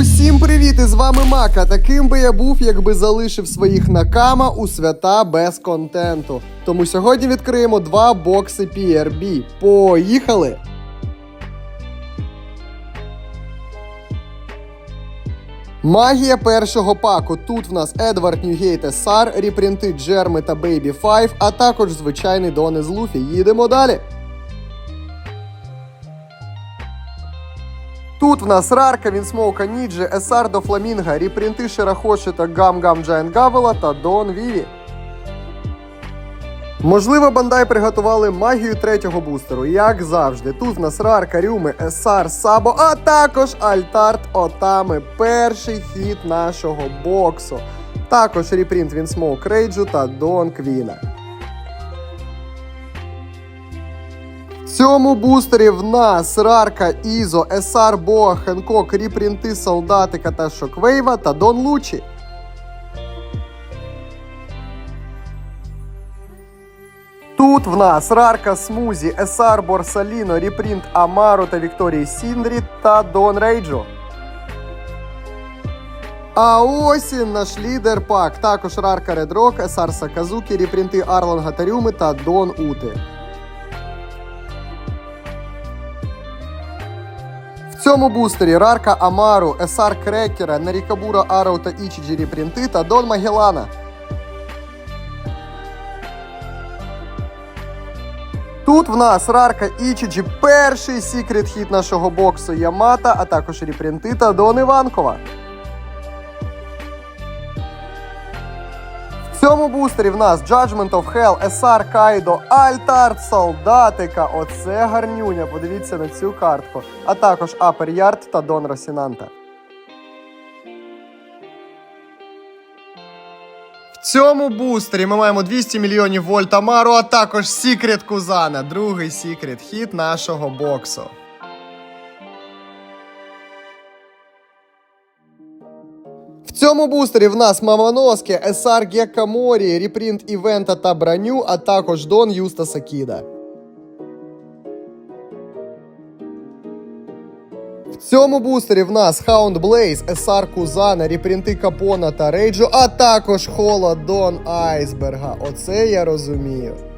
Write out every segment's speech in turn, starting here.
Усім привіт! І з вами Мака. Таким би я був, якби залишив своїх накама у свята без контенту. Тому сьогодні відкриємо два бокси PRB. Поїхали! Магія першого паку. Тут в нас Едвард Ньюгейт SR, репринти Джерми та Baby 5, а також звичайний Дон із Луфі. Їдемо далі. Тут в нас Рарка, Вінсмоука Ніджі, Есар до Фламінга, репринти Шерахоші та Гам Гам Джайант Гавела та Дон Віві. Можливо, Бандай приготували магію третього бустеру, як завжди. Тут в нас Рарка, Рюми, Есар, Сабо, а також Альтарт Отами. Перший хід нашого боксу. Також репринт Вінсмоук Рейджу та Дон Квіна. Цьому бустері в нас Рарка, Ізо, Есар, Боа, Хенкок, репринти Солдатика та Шоквейва та Дон Лучі. Тут в нас Рарка, Смузі, Есар, Борсаліно, репринт Амару та Вікторії Сіндрі та Дон Рейджо. А ось і наш лідер пак. Також Рарка Редрок, Есар Саказукі, репринти Арлонга та Рюми та Дон Ути. Цьому бустері Рарка Амару, Есар Крекера, Нарікабура Ароу та Ічіджі Принти та Дон Магелана. Тут в нас Рарка Ічіджі, перший секрет хіт нашого боксу Ямата, а також репринти та Дон Іванкова. Бустері в нас Judgment of Hell, SR Кайдо, Альтарт Солдатика. Оце гарнюня. Подивіться на цю картку. А також Upper Yard та Дон Росінанта. В цьому бустері ми маємо 200 мільйонів вольт Амару, а також Секрет Кузана, другий секрет хіт нашого боксу. Цьому бустері в нас Мамоноски, Есар Геккаморі, репринт івента та броню, а також Дон Юстаса Кіда. В цьому бустері в нас Hound Blaze, Есар Кузана, репринти Капона та Рейджу, а також Холо Дон Айсберга. Оце я розумію.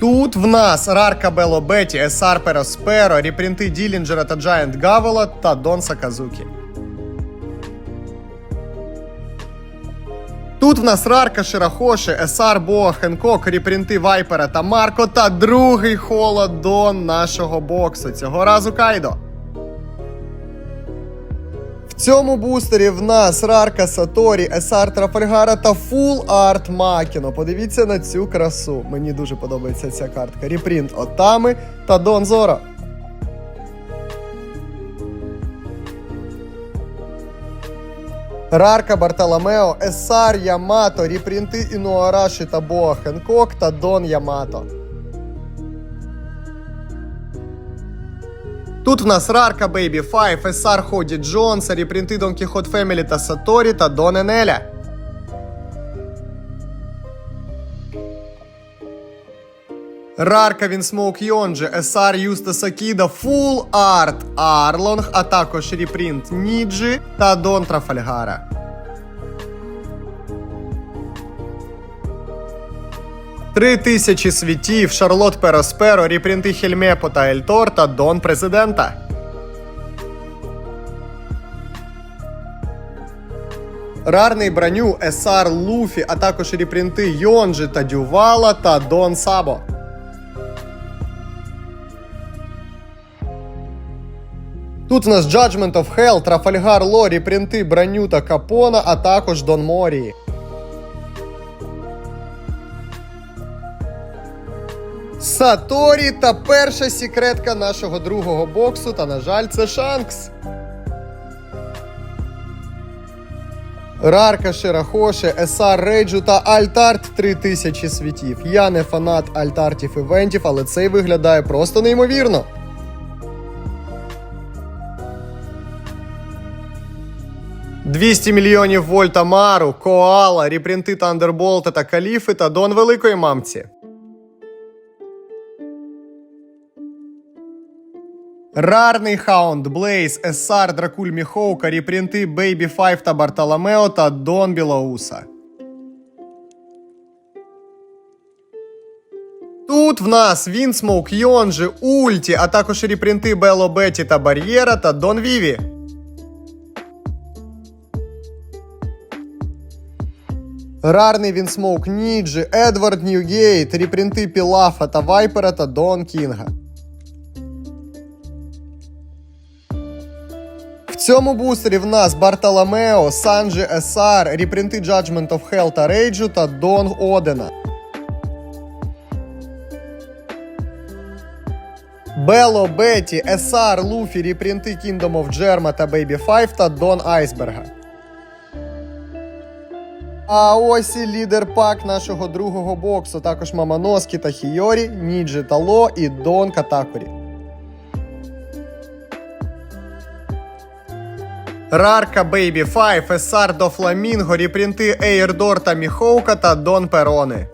Тут в нас Рарка Бело Беті, Есар Перосперо, репринти Ділінджера та Джайант Гавела та Дон Саказукі. Тут в нас Рарка Ширахоші, Есар Боа, Хенкок, репринти Вайпера та Марко та другий холодон нашого боксу. Цього разу Кайдо. Цьому бустері в нас Рарка Саторі, Есар Трафальгара та Фул Арт Макіно. Подивіться на цю красу. Мені дуже подобається ця картка. Репринт Отами та Дон Зора. Рарка Бартоломео, Есар Ямато, репринти Інуараші та Боа Хенкок та Дон Ямато. Тут в нас Рарка Бейбі 5, SR Ході Джонса, репринти Дон Кіхот Фемілі та Саторі та Дон Енеля. Рарка Вінсмоук Йонджі, SR Юстаса Кіда, Фул Арт Арлонг, а також репринт Ніджі та Дон Трафальгара. Три тисячі світів, Шарлот Перосперо, репринти Хельмепо та Ельтор та Дон Президента. Рарний броню, Есар Луфі, а також репринти Йонджі та Дювала та Дон Сабо. Тут у нас Judgment of Hell, Трафальгар Лорі, принти броню та Капона, а також Дон Морії. Саторі та перша секретка нашого другого боксу, та, на жаль, це Шанкс. Рарка Ширахоши, Есар Рейджу та Альтарт 3000 світів. Я не фанат альтартів івентів, але цей виглядає просто неймовірно. «200 мільйонів вольт Амару, Коала, репринти Тандерболта та Каліфи та Дон Великої Мамці. Рарний Хаунд, Блейз, Есар, Дракуль Міхоука, репринти Бейбі Файв та Бартоломео та Дон Білоуса. Тут в нас Вінсмоук, Йонжи, Ульті, а також репринти Бело Беті та Бар'єра та Дон Віві. Рарний Вінсмоук Ніджі, Едвард Ньюгейт, репринти Пілафа та Вайпера та Дон Кінга. Цьому бустері в нас Бартоломео, Санджі Есар, репринти Judgment of Hell та Рейджу та Донг Одена. Бело, Беті, Есар, Луфі, репринти Kingdom of Джерма та Baby Five та Дон Айсберга. А ось і лідер пак нашого другого боксу. Також Маманоскі та Хійорі, Ніджі та Ло і Дон Катакурі. Рарка Baby Five, Есар до Фламінго, репринти Ейрдор та Міхоука та Дон Перони.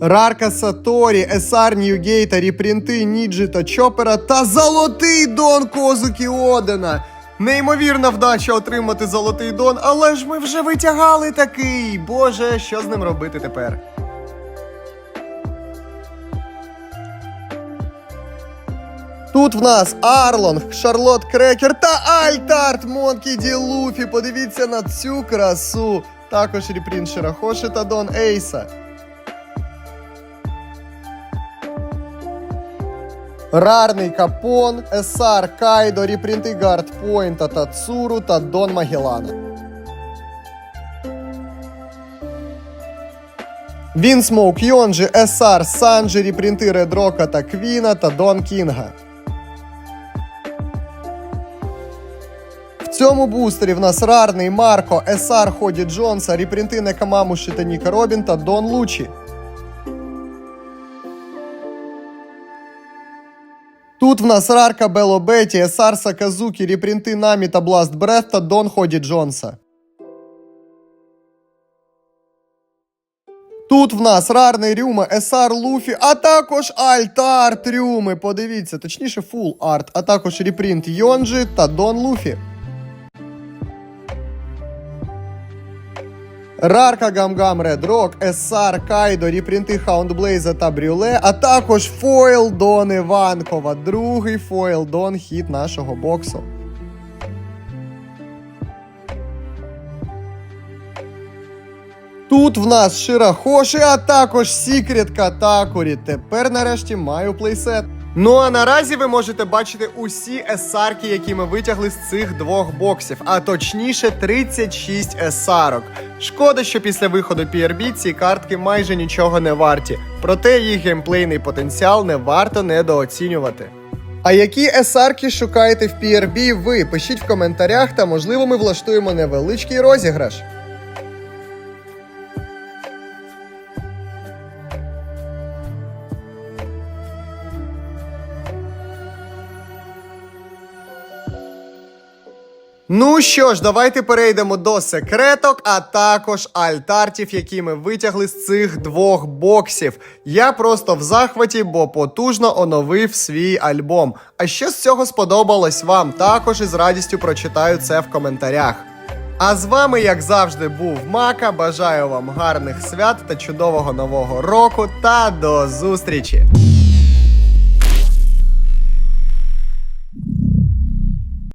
Рарка Саторі, Есар Ньюгейта, репринти Ніджі та Чопера та золотий Дон Козукі Одена. Неймовірна вдача отримати золотий Дон, але ж ми вже витягали такий. Боже, що з ним робити тепер? Тут в нас Арлонг, Шарлот Крекер та Альтарт Монкі Ді Луфі. Подивіться на цю красу. Також репринт Ширахоши та Дон Ейса. Рарний Капон, Есар Кайдо, репринти Гард Пойнта та Цуру та Дон Магеллана. Вінсмоук Йонджі, Есар Санджі, репринти Редрока та Квіна та Дон Кінга. Цьому бустері в нас рарний Марко, Есар Ході Джонса, репринти та Ніка Робін та Дон Лучі. Тут в нас Рарка Бело Беті, Есар Саказукі, репринти Намі та Бласт Брет та Дон Ході Джонса. Тут в нас рарний Рюма, Есар Луфі, а також Альтарт Рюми. Подивіться, точніше, фул арт, а також репринт Йонджі та Дон Луфі. Рарка Гамгам Ред Рок, Есар Кайдо, репринти Хаундблейза та Брюле, а також фойл Дон Іванкова, другий фойл Дон хіт нашого боксу. Тут в нас Ширахоші, а також Сікрет Катакурі. Тепер нарешті маю плейсет. Ну а наразі ви можете бачити усі есарки, які ми витягли з цих двох боксів, а точніше 36 есарок. Шкода, що після виходу PRB ці картки майже нічого не варті, проте їх геймплейний потенціал не варто недооцінювати. А які есарки шукаєте в PRB ви? Пишіть в коментарях, та можливо ми влаштуємо невеличкий розіграш. Ну що ж, давайте перейдемо до секреток, а також альтартів, які ми витягли з цих двох боксів. Я просто в захваті, бо потужно оновив свій альбом. А що з цього сподобалось вам? Також із радістю прочитаю це в коментарях. А з вами, як завжди, був Мака. Бажаю вам гарних свят та чудового нового року. Та до зустрічі!